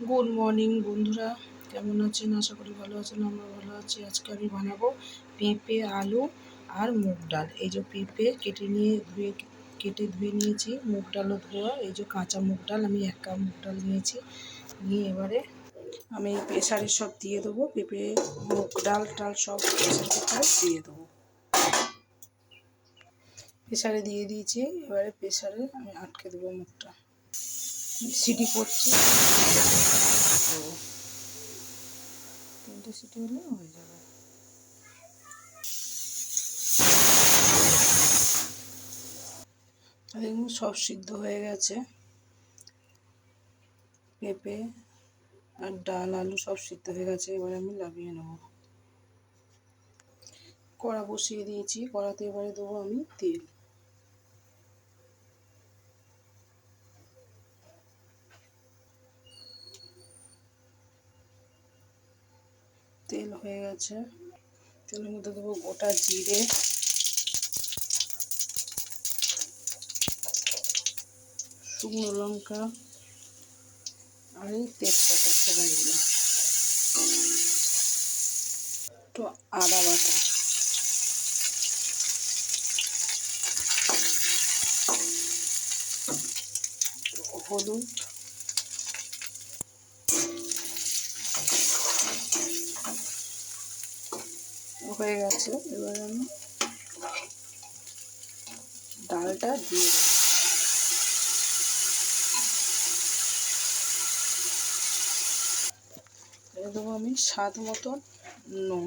Good morning বন্ধুরা। কেমন আছেন? আশা করি ভালো আছেন। আমরা ভালো আছি। আজকে আমি বানাবো পেঁপে, আলু আর মুগ ডাল। এই যে পেঁপে কেটে নিয়ে ধুয়ে, কেটে ধুয়ে নিয়েছি, মুগ ডালও ধোয়া। এই যে কাঁচা মুগ ডাল, আমি এক কাপ মুগ ডাল নিয়েছি। নিয়ে এবারে আমি প্রেশারে সব দিয়ে দেবো। পেঁপে, মুগ ডাল টাল সব প্রেশার কুকারে দিয়ে দেবো। প্রেশারে দিয়ে দিয়েছি। এবারে প্রেশারে আমি আটকে দেবো মুখটা সিটি করছি দেবো তিনটে সিটি হলে হয়ে যাবে। সব সিদ্ধ হয়ে গেছে। পেঁপে আর ডাল, আলু সব সিদ্ধ হয়ে গেছে। এবার আমি লাভিয়ে নেব। কড়া বসিয়ে দিয়েছি। কড়াতে এবারে দেবো আমি তেল। তেল হয়ে গেছে। তেলের মধ্যে দেবো গোটা জিরে। শুকনো লঙ্কা আর এই তেজপাতা সেটা দিলাম। একটু আদা বাটা। হলুদ। হয়ে গেছে এবার আমি ডালটা দিয়ে দেব। দেবো আমি স্বাদ মতন নুন।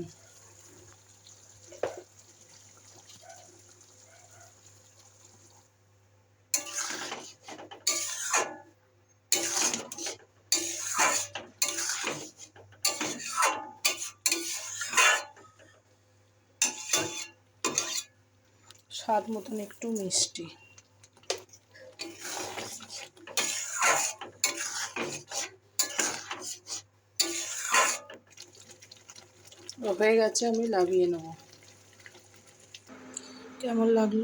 স্বাদ মতন একটু মিষ্টি। হয়ে গেছে, আমি লাগিয়ে নেব। কেমন লাগল?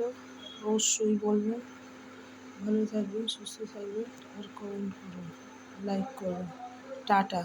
অবশ্যই বলবেন। ভালো থাকবেন, সুস্থ থাকবেন, আর কমেন্ট করুন লাইক করুন টাটা।